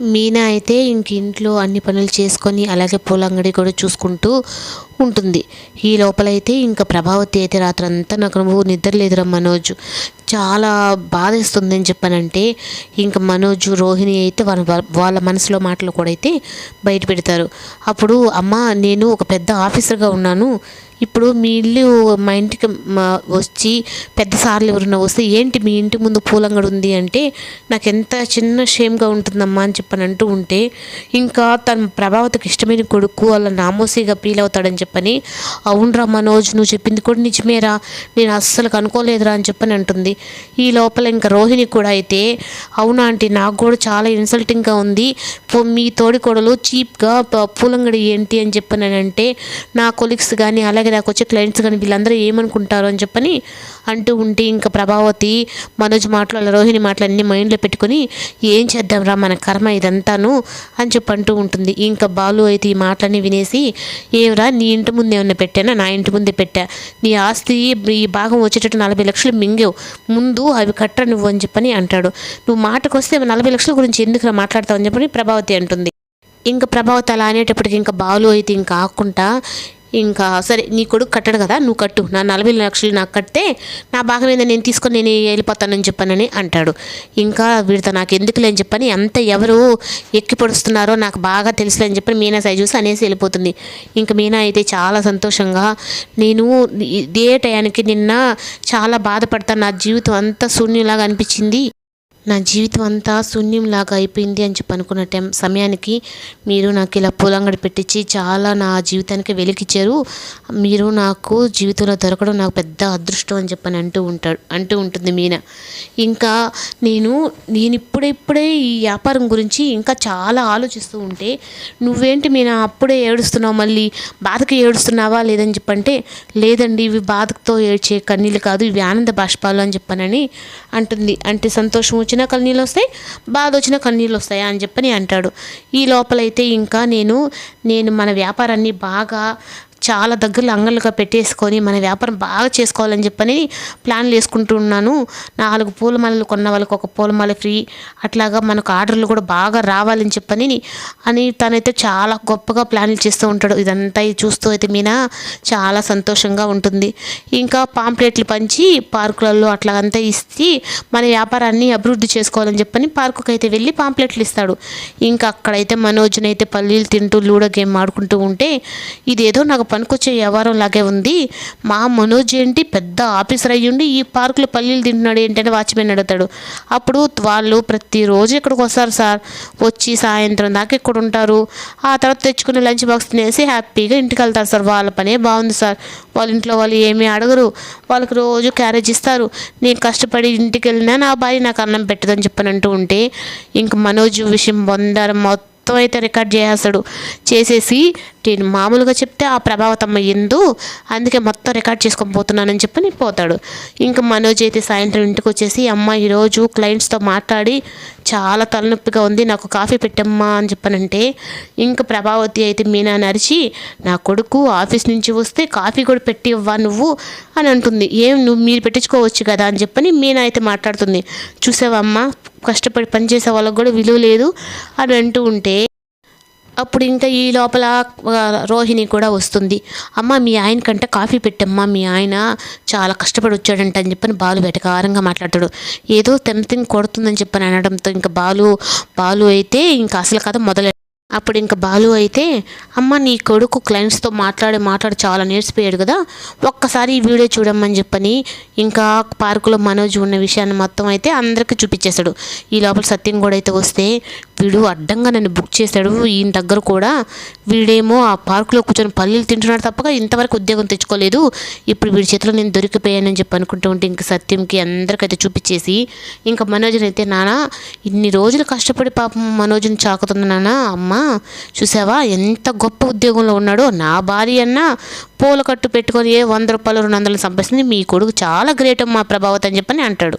మీనా అయితే ఇంక ఇంట్లో అన్ని పనులు చేసుకొని అలాగే పూల అంగడి కూడా చూసుకుంటూ ఉంటుంది. ఈ లోపలైతే ఇంకా ప్రభావతి అయితే రాత్రంతా నాకు నువ్వు నిద్ర లేదురా మనోజ్. చాలా బాధేస్తుంది అని చెప్పానంటే ఇంకా మనోజ్ రోహిణి అయితే వాళ్ళ వాళ్ళ మనసులో మాటలు కూడా అయితే బయట పెడతారు. అప్పుడు అమ్మ నేను ఒక పెద్ద ఆఫీసర్గా ఉన్నాను. ఇప్పుడు మీ ఇల్లు మా ఇంటికి మా- వచ్చి పెద్ద సార్లు ఎవరైనా వస్తే ఏంటి మీ ఇంటి ముందు పూలంగడి ఉంది అంటే నాకు ఎంత చిన్న షేమ్గా ఉంటుందమ్మా అని చెప్పని అంటూ ఉంటే ఇంకా తన ప్రభావతకు ఇష్టమైన కొడుకు వాళ్ళ నామోసీగా ఫీల్ అవుతాడని చెప్పని అవునరా మనోజ్ నువ్వు చెప్పింది కూడా నిజమేరా నేను అస్సలు కనుక్కోలేదురా అని చెప్పని అంటుంది. ఈ లోపల ఇంకా రోహిణి కూడా అయితే అవునా ఆంటీ నాకు కూడా చాలా ఇన్సల్టింగ్గా ఉంది మీ తోడి కొడలు చీప్గా పూలంగడి ఏంటి అని చెప్పని అంటే నా కొలీగ్స్ కానీ అలాగే నాకు వచ్చే క్లయింట్స్ కానీ వీళ్ళందరూ ఏమనుకుంటారు అని చెప్పని అంటూ ఉంటే ఇంకా ప్రభావతి మనోజ్ మాటలు అలా రోహిణి మాటలు అన్నీ మైండ్లో పెట్టుకొని ఏం చేద్దాంరా మన కర్మ ఇదంతాను అని చెప్పి అంటూ ఉంటుంది. ఇంకా బాలు అయితే ఈ మాటలన్నీ వినేసి ఏమరా నీ ఇంటి ముందు ఏమన్నా పెట్టానా? నా ఇంటి ముందే పెట్టా. నీ ఆస్తి ఈ భాగం వచ్చేటట్టు నలభై లక్షలు మింగేవు. ముందు అవి కట్టరా నువ్వు? అని చెప్పని అంటాడు. నువ్వు మాటకు వస్తే నలభై లక్షల గురించి ఎందుకు మాట్లాడతావు? అని చెప్పని ప్రభావతి అంటుంది. ఇంకా ప్రభావతి అలా అనేటప్పటికి ఇంకా బాలు అయితే ఇంకా ఆకుండా ఇంకా సరే నీ కొడుకు కట్టడు కదా నువ్వు కట్టు. నా నలభై లక్షలు నాకు కడితే నా భాగం ఏందో నేను తీసుకొని నేను వెళ్ళిపోతానని చెప్పానని అంటాడు. ఇంకా వీడితో నాకు ఎందుకు లేని చెప్పని ఎంత ఎవరు ఎక్కి పొడుస్తున్నారో నాకు బాగా తెలుసులే అని చెప్పి మీనా సై చూసి అనేసి వెళ్ళిపోతుంది. ఇంకా మీనా అయితే చాలా సంతోషంగా నేను ఇదే టయానికి నిన్న చాలా బాధపడతాను. నా జీవితం అంతా శూన్యలాగా అనిపించింది. నా జీవితం అంతా శూన్యంలాగా అయిపోయింది అని చెప్పి అనుకున్న టైం సమయానికి మీరు నాకు ఇలా పూలంగడి పెట్టించి చాలా నా జీవితానికి వెలికిచ్చారు. మీరు నాకు జీవితంలో దొరకడం నాకు పెద్ద అదృష్టం అని చెప్పని అంటూ ఉంటాడు అంటూ ఉంటుంది మీన. ఇంకా నేను నేను ఇప్పుడిప్పుడే ఈ వ్యాపారం గురించి ఇంకా చాలా ఆలోచిస్తూ ఉంటే నువ్వేంటి మీనా అప్పుడే ఏడుస్తున్నావు? మళ్ళీ బాధకి ఏడుస్తున్నావా లేదని చెప్పంటే లేదండి ఇవి బాధతో ఏడ్చే కన్నీళ్ళు కాదు ఇవి ఆనంద బాష్పాలు అని చెప్పనని అంటుంది. అంటే సంతోషం వచ్చినా కన్నీళ్ళు వస్తాయి బాధ వచ్చినా కన్నీళ్ళు వస్తాయా అని చెప్పని అంటాడు. ఈ లోపలైతే ఇంకా నేను నేను మన వ్యాపారాన్ని బాగా చాలా దగ్గరలో అంగళ్ళుగా పెట్టేసుకొని మన వ్యాపారం బాగా చేసుకోవాలని చెప్పని ప్లాన్లు వేసుకుంటూ ఉన్నాను. నాలుగు పూలమాలలు కొన్న వాళ్ళకి ఒక పూలమాల ఫ్రీ. అట్లాగా మనకు ఆర్డర్లు కూడా బాగా రావాలని చెప్పని అని తనైతే చాలా గొప్పగా ప్లాన్లు చేస్తూ ఉంటాడు. ఇదంతా చూస్తూ అయితే మీనా చాలా సంతోషంగా ఉంటుంది. ఇంకా పాంప్లెట్లు పంచి పార్కులలో అట్లాగంతా ఇచ్చి మన వ్యాపారాన్ని అభివృద్ధి చేసుకోవాలని చెప్పని పార్కుకి అయితే వెళ్ళి పాంప్లెట్లు ఇస్తాడు. ఇంకా అక్కడైతే మనోజ్ని అయితే పల్లీలు తింటూ లూడో గేమ్ ఆడుకుంటూ ఉంటే ఇదేదో నాకు పనికొచ్చే వ్యవహారం లాగే ఉంది. మా మనోజ్ ఏంటి? పెద్ద ఆఫీసర్ అయ్యుండి ఈ పార్కులో పల్లీలు తింటున్నాడు ఏంటని వాచ్మెన్ అడుగుతాడు. అప్పుడు వాళ్ళు ప్రతిరోజు ఇక్కడికి వస్తారు సార్. వచ్చి సాయంత్రం దాకా ఇక్కడ ఉంటారు. ఆ తర్వాత తెచ్చుకునే లంచ్ బాక్స్ తినేసి హ్యాపీగా ఇంటికి వెళ్తారు సార్. వాళ్ళ పనే బాగుంది సార్. వాళ్ళ ఇంట్లో వాళ్ళు ఏమీ అడగరు. వాళ్ళకి రోజు క్యారేజ్ ఇస్తారు. నేను కష్టపడి ఇంటికి వెళ్ళినా నా భార్య నాకు అన్నం పెట్టదని చెప్పని అంటూ ఉంటే ఇంక మనోజ్ విషయం వందరం మొత్తం అయితే రికార్డ్ చేసేస్తాడు. చేసేసి నేను మామూలుగా చెప్తే ఆ ప్రభావతమ్మ ఎందు అందుకే మొత్తం రికార్డ్ చేసుకొని పోతున్నానని చెప్పని పోతాడు. ఇంకా మనోజ్ అయితే సాయంత్రం ఇంటికి వచ్చేసి అమ్మ ఈరోజు క్లయింట్స్తో మాట్లాడి చాలా తలనొప్పిగా ఉంది నాకు కాఫీ పెట్టమ్మా అని చెప్పనంటే ఇంకా ప్రభావతి అయితే మీనా నరిచి నా కొడుకు ఆఫీస్ నుంచి వస్తే కాఫీ కూడా పెట్టి ఇవ్వా నువ్వు? అని అంటుంది. ఏం నువ్వు మీరు పెట్టించుకోవచ్చు కదా? అని చెప్పని మీనా అయితే మాట్లాడుతుంది. చూసావమ్మా కష్టపడి పనిచేసే వాళ్ళకి కూడా విలువ లేదు అని అంటూ ఉంటే అప్పుడు ఇంకా ఈ లోపల రోహిణి కూడా వస్తుంది. అమ్మ మీ ఆయన కంటే కాఫీ పెట్టమ్మా మీ ఆయన చాలా కష్టపడి వచ్చాడంట అని చెప్పని బాలు వెటకారంగా మాట్లాడతాడు. ఏదో టెంప్టింగ్ కొడుతుందని చెప్పని అనడంతో ఇంకా బాలు బాలు అయితే ఇంకా అసలు కథ మొదలె అప్పుడు ఇంకా బాలు అయితే అమ్మ నీ కొడుకు క్లయింట్స్తో మాట్లాడి మాట్లాడి చాలా నేర్చిపోయాడు కదా ఒక్కసారి ఈ వీడియో చూడమ్మని చెప్పని ఇంకా పార్కులో మనోజ్ ఉన్న విషయాన్ని మొత్తం అయితే అందరికీ చూపించేశాడు. ఈ లోపల సత్యం కూడా అయితే వస్తే వీడు అడ్డంగా నన్ను బుక్ చేశాడు. ఈయన దగ్గర కూడా వీడేమో ఆ పార్కులో కూర్చొని పల్లీలు తింటున్నాడు తప్పక ఇంతవరకు ఉద్యోగం తెచ్చుకోలేదు. ఇప్పుడు వీడి చేతిలో నేను దొరికిపోయానని చెప్పి అనుకుంటూ ఉంటే ఇంక సత్యంకి అందరికైతే చూపించేసి ఇంకా మనోజ్ని అయితే నాన్న ఇన్ని రోజులు కష్టపడి పాపం మనోజ్ని చాకుతుంది నాన్న అమ్మ చూసావా? ఎంత గొప్ప ఉద్యోగంలో ఉన్నాడో. నా భార్య అన్న పూల కట్టు పెట్టుకొని ఏ వంద రూపాయలు రెండు వందలు సంపాదిస్తుంది. మీ కొడుకు చాలా గ్రేట్ అమ్మా ప్రభావత్ అని చెప్పని అంటాడు.